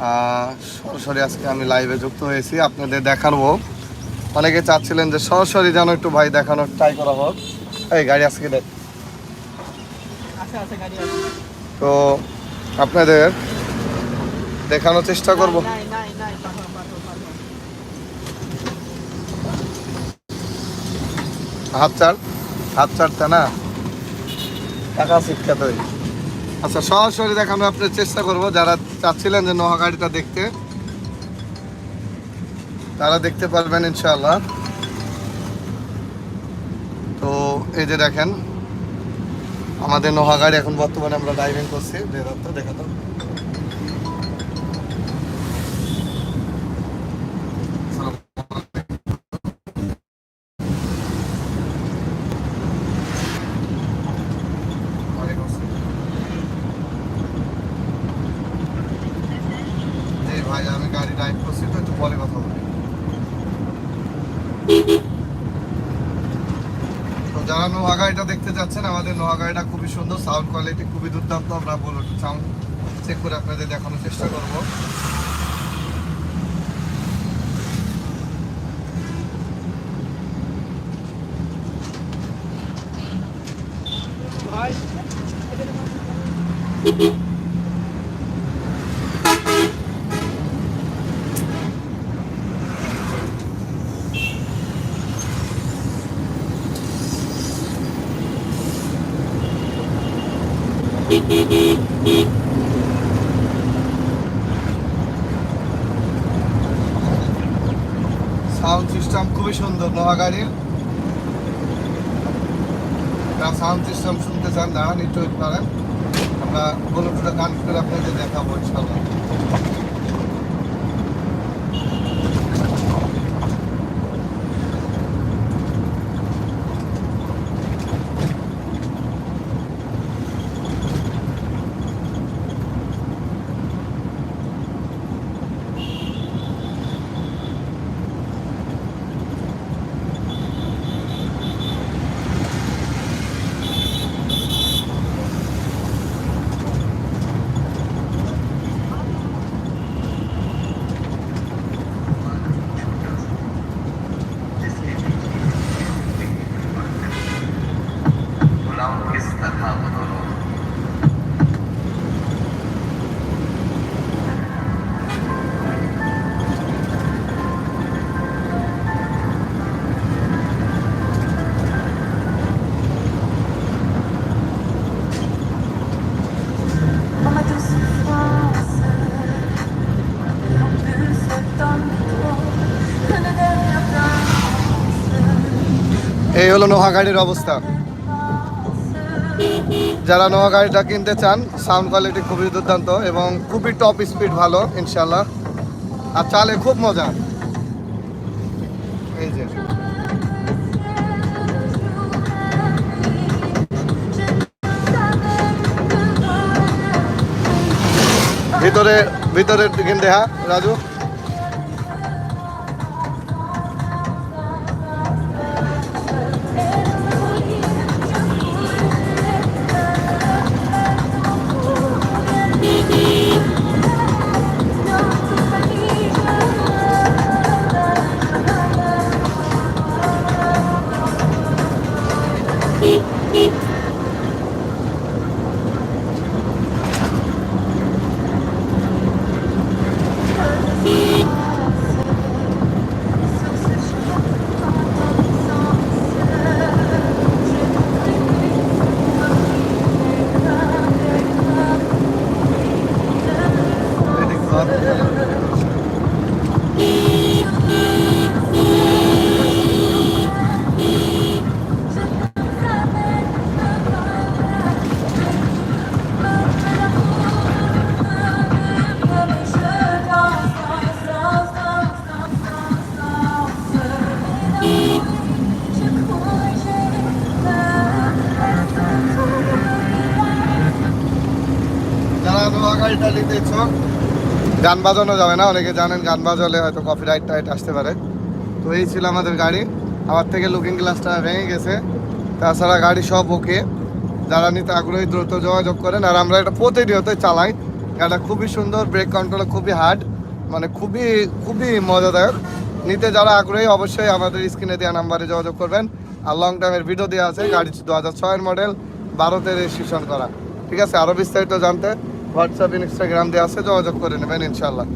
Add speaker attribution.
Speaker 1: সরাসরি আজকে আমি লাইভে যুক্ত হয়েছি আপনাদের দেখাবো। অনেকে চাচ্ছিলেন যে সরাসরি যেন একটু ভাই দেখানোর ট্রাই করা হোক। এই গাড়ি আজকে দেখ। তো আপনাদের দেখানোর চেষ্টা করব। হাত চার হাত চারটা না। টাকা শিক্ষাত আচ্ছা সরাসরি দেখানো আপনার চেষ্টা করব। যারা চাচ্ছিলেন যে নোহা গাড়িটা দেখতে, তারা দেখতে পারবেন ইনশাল্লাহ তো এই যে দেখেন, আমাদের নোহা গাড়ি এখন বর্তমানে আমরা ড্রাইভিং করছি। যে দেখাতো ওয়ালাইকুম ভাই, আমি গাড়ি ড্রাইভ করছি, তো একটু পরে কথা বলি। তো যারা নোহা গাড়িটা দেখতে যাচ্ছেন, আমাদের নোহা গাড়িটা খুবই সুন্দর সাউন্ড কোয়ালিটি খুবই দুর্দান্ত। আমরা বলব সাউন্ড চেক করে আপনাদের দেখানোর চেষ্টা করব।
Speaker 2: ভাই
Speaker 1: সাউন্ড সিস্টেম খুবই সুন্দর নোহা গাড়ির সাউন্ড সিস্টেম শুনতে চান, দাঁড়ান একটু পারেন আমরা বলুন গান করে আপনাদের দেখাবো ইনশাল্লাহ এই হলো নোহা গাড়ির অবস্থা। যারা নোহা গাড়িটা কিনতে চান সাউন্ড কোয়ালিটি খুবই দুর্দান্ত এবং খুবই টপ স্পিড ভালো ইনশাল্লাহ আর চালে খুব মজা। এই যে। ভিতরে ভিতরে কিনতে হ্যাঁ রাজু? গান বাজানো যাবে না, অনেকে জানেন গান বাজালে হয়তো কপি রাইট টাইট আসতে পারে। তো এই ছিল আমাদের গাড়ি। আমার থেকে লুকিং গ্লাসটা ভেঙে গেছে। তাছাড়া গাড়ি সব ওকে যারা নিতে আগ্রহী, দ্রুত যোগাযোগ করেন। আর আমরা এটা প্রতিনিয়তই চালাই। গাড়িটা খুবই সুন্দর ব্রেক কন্ট্রোল খুবই হার্ড মানে খুবই খুবই মজাদায়ক। নিতে যারা আগ্রহী, অবশ্যই আমাদের স্ক্রিনে দেওয়া নাম্বারে যোগাযোগ করবেন। আর লং টাইমের ভিডিও দেওয়া আছে গাড়ি দু হাজার ছয়ের মডেল বারোতে রেজিস্ট্রেশন করা। ঠিক আছে? আরও বিস্তারিত জানতে হোয়াটসঅ্যাপ ইনস্টাগ্রাম দিয়ে আছে যোগাযোগ করে নেবেন ইনশাল্লাহ